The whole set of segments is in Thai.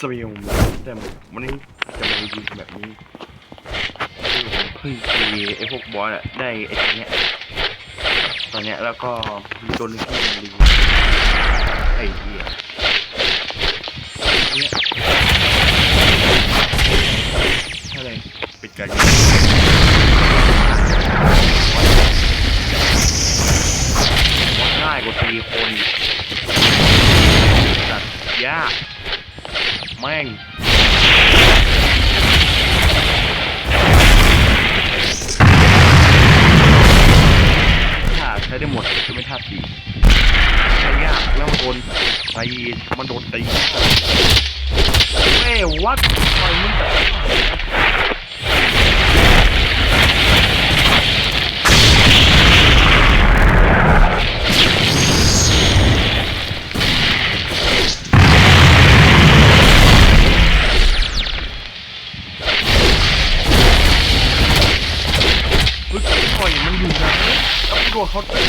สวีมแต่วันนี้จะมารีวิวแบบนี้เพิ่งตีไอ้พวกบอสอะได้ไอ้ตัวเนี้ยตอนเนี้ยแล้วก็มีตัวนึงที่มันรีไอ้เหี้ยเนี่ยอะไรเป็นการง่ายกว่าตีคนจัดยาก แม่งถ้าใช้ได้หมดจะไม่ท่าตีใช้ยากแล้วมันโดนตีมันโดนตีเฮ้ยวัดปล่อยมึง เขาตี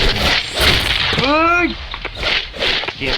เฮ้ยเจ็บ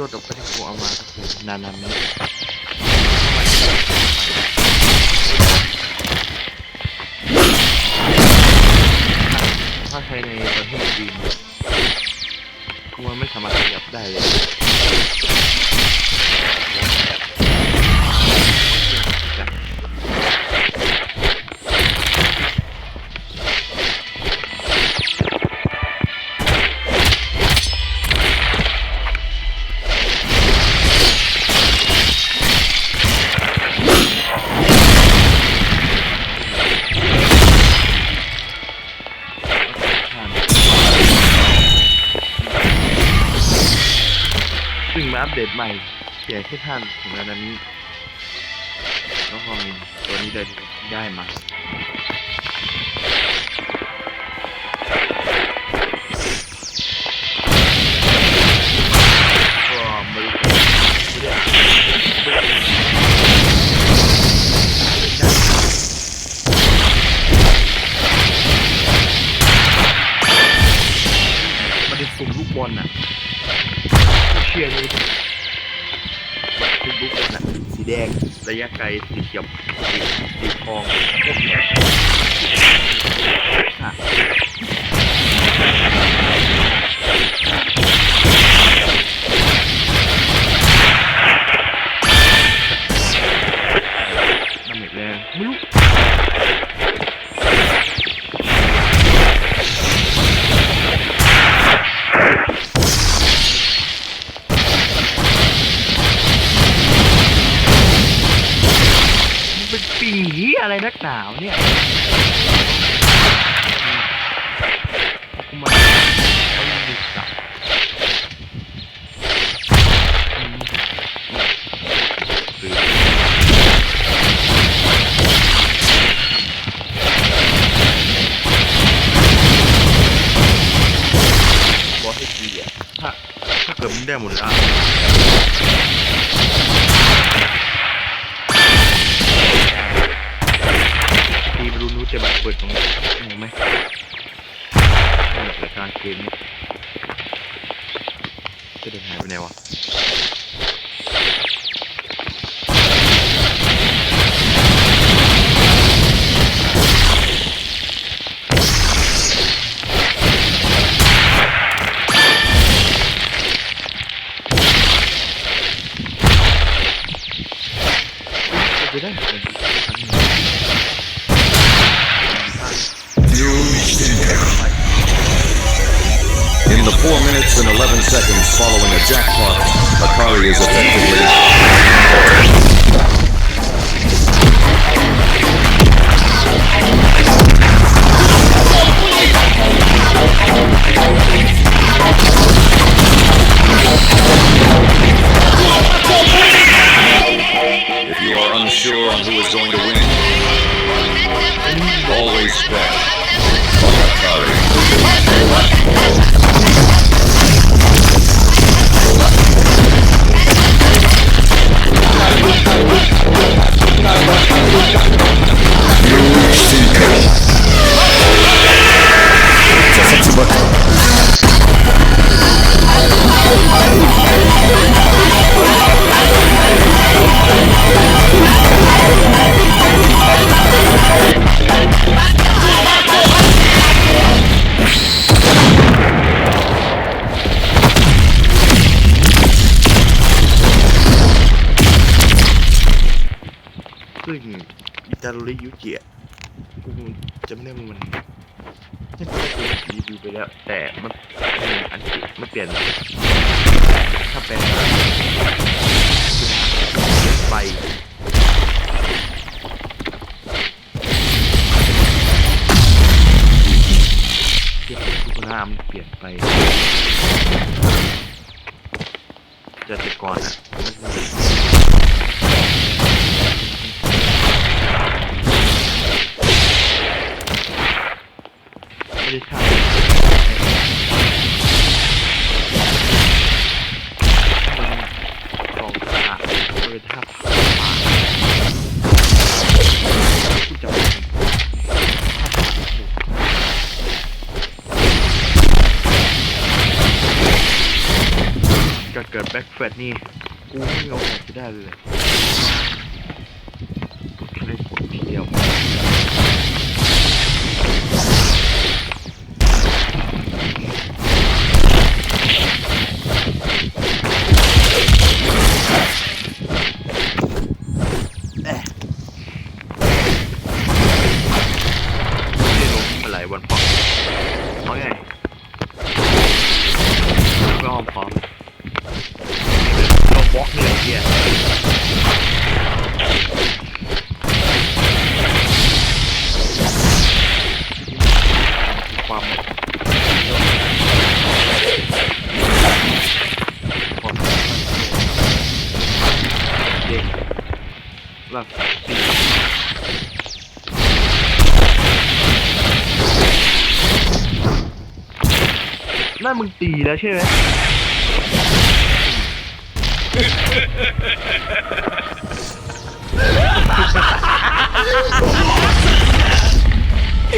ดดออกไปที่กูเอามาก็คือนานๆนี้ถ้าใช้ในประเทศจีนกูมันไม่สามารถขยับได้เลย หม่เสียให้ท่านถึงระดับนี้แล้วพอมีตัวนี้เลยได้มา ระยะไกลสีเขียว อะไรนักหนาวเนี่ยมาเอาดิสับบอสให้ทีอะถ้าถ้าเกิดมึงได้หมดแล้วตีบรูนูจะ 4 minutes and 11 seconds following a jackpot, Akari is effectively If อิตาลียุกิอะกูจำไม่ได้ว่ามันม่ใช่กูรีวิวไปแล้ว แต่มันเป็นอันติมันเปลี่ยนถ้าเป็นไฟเทียบกับทุกหน้ามันเปลี่ยนไปจากแต่ก่อนอะมันคือไม่ได้ท่ามันกองขาไม่ได้ท่าผาผู้จับก็เกิดแบ็คแฟตนี่ กูไม่เอาออกจะได้เลย มึงตีแล้วใช่ไหมไอ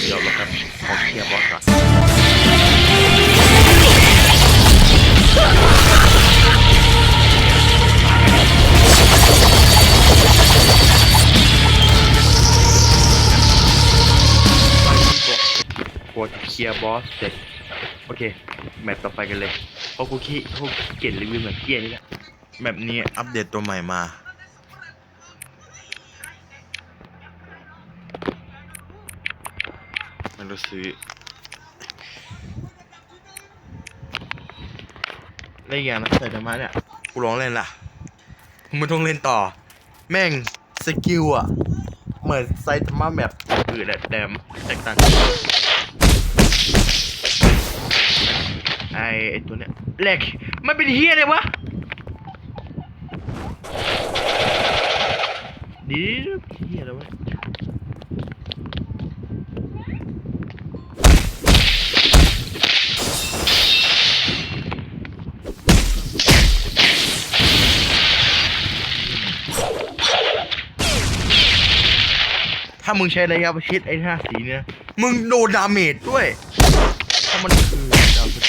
เดียวเราครับขอเคลียร์บอสก่อนกดเคลียร์บอสเสร็จโอเค แมตช์ต่อไปกันเลยเพราะกูขี้กูขี้เกลียจรีวิวแบบเกลียดนี่แหละแบบนี้อัปเดตตัวใหม่มา ไม่รู้ซื้อแล้วอีกอย่างนะใส่ธรรมะเนี่ยกูร้องเล่นล่ะมึงไม่ต้องเล่นต่อ แม่งสกิลอะเหมือนไซตามะแบบอื่นแหละแต่แตกต่างกันไอไอตัวเนี้ยแหลกมันเป็นเฮียเลยวะดีเฮียแล้ววะ ถ้ามึงใช้ระยะประชิดไอ้ห้าสีเนี่ย มึงโดนดาเมจด้วย ถ้ามันคือดาเมจ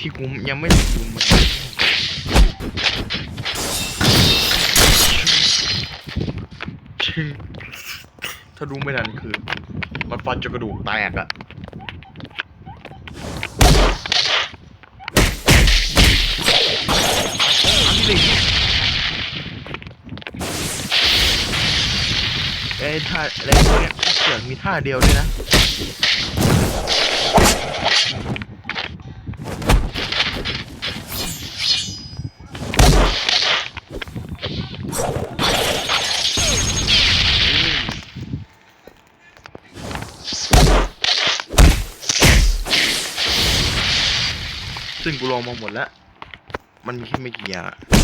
ที่กูยังไม่ได้ดูมันถ้าดูไม่ทันคือ มันฟันจนกระดูกแตกอะอันนี้เลย เอ้ยท่าอะไรพวกเนี้ยเสือกมีท่าเดียวด้วยนะซึ่งกูลองมาหมดแล้ว มันมีแค่ไม่กี่อย่าง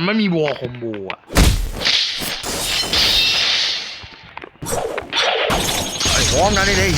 มันไม่มีวอลคอมโบอะไอ้พร้อมนะนี่เลย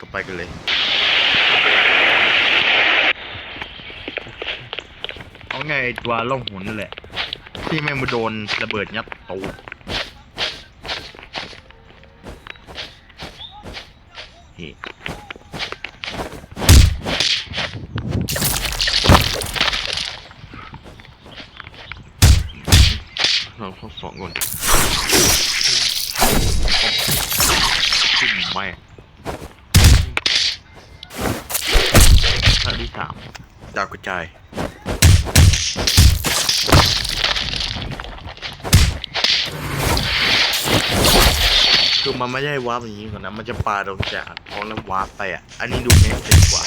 ก็ไปกันเลยเอาไงตัวล่องหนนั่นแหละ ที่แม่งมาโดนระเบิดยัดตูดเฮ้ราทดสอบก่อนขึ้นไม่ท่าที่สามาวกระจายคือมันไม่ได้วาร์ปอย่างนี้ก่อนนะ มันจะปาลงจากท้องแล้ววาร์ปไปอะ อันนี้ดูเมคเซนกว่า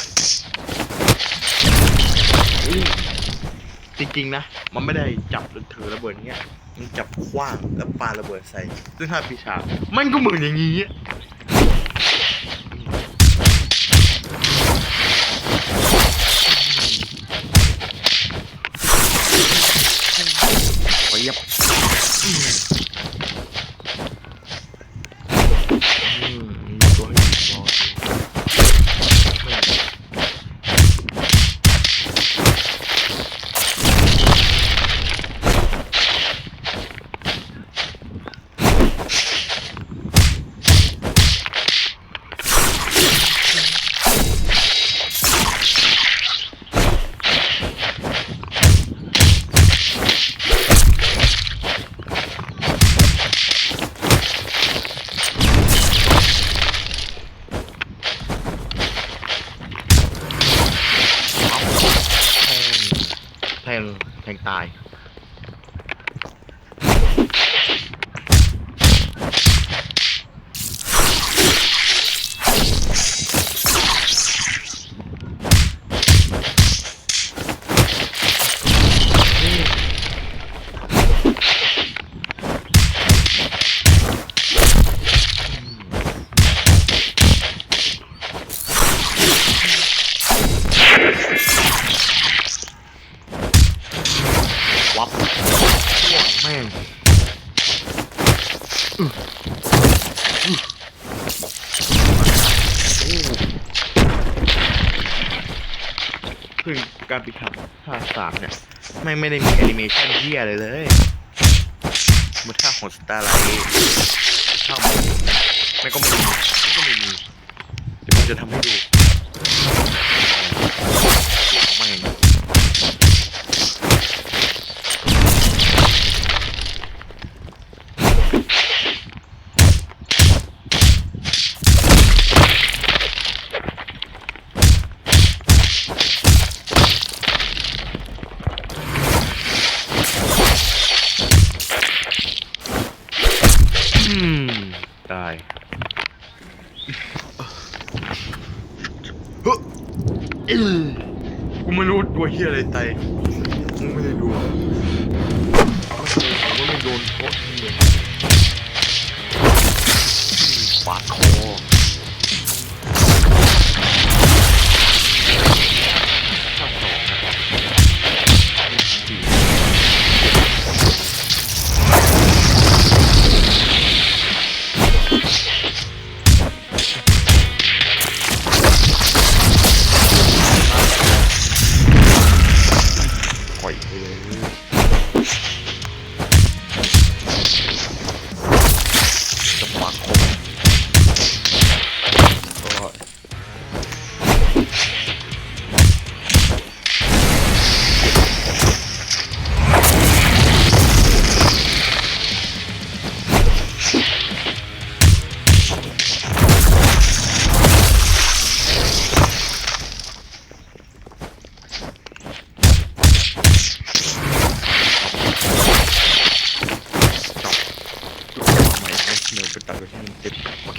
จริงๆนะ มันไม่ได้จับหรือถือระเบิดเงี้ย มันจับขว้างแล้วปาระเบิดใส่ ซึ่งถ้าปีชาจมันก็เหมือนอย่างนี้ อะไปยับอืมมีตัวให้ดีรออยู่ แทงแทงตาย วับแม่งอื้ออื้อโอ้ คือการปิดขับท่าสามเนี่ยไม่ไม่ได้มีแอนิเมชันเฮียอะไรเลยเหมือนท่าของสตาร์ไลท์ท่าไม่ก็ไม่มีไม่ก็ไม่มีเดี๋ยวผมจะทำให้ดูไม่ง อืม ตายเฮ้อกูไม่รู้ตัวเฮียอะไรตายกูไม่ได้ดูผมว่าไม่โดนเพราะเฮียปาดคอ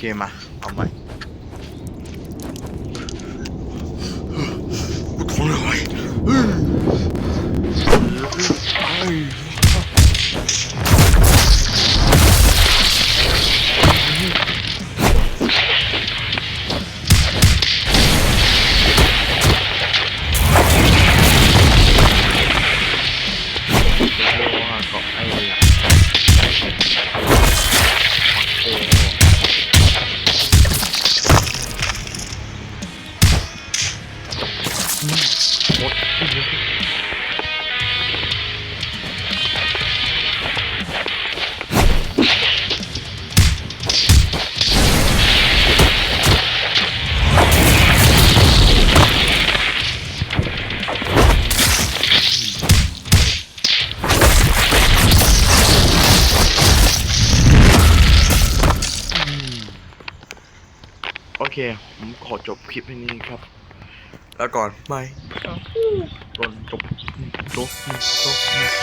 เคมาเอาใหม่ อจบคลิปแค่นี้ครับ แล้วก่อนบายโดนจบจบจบจบ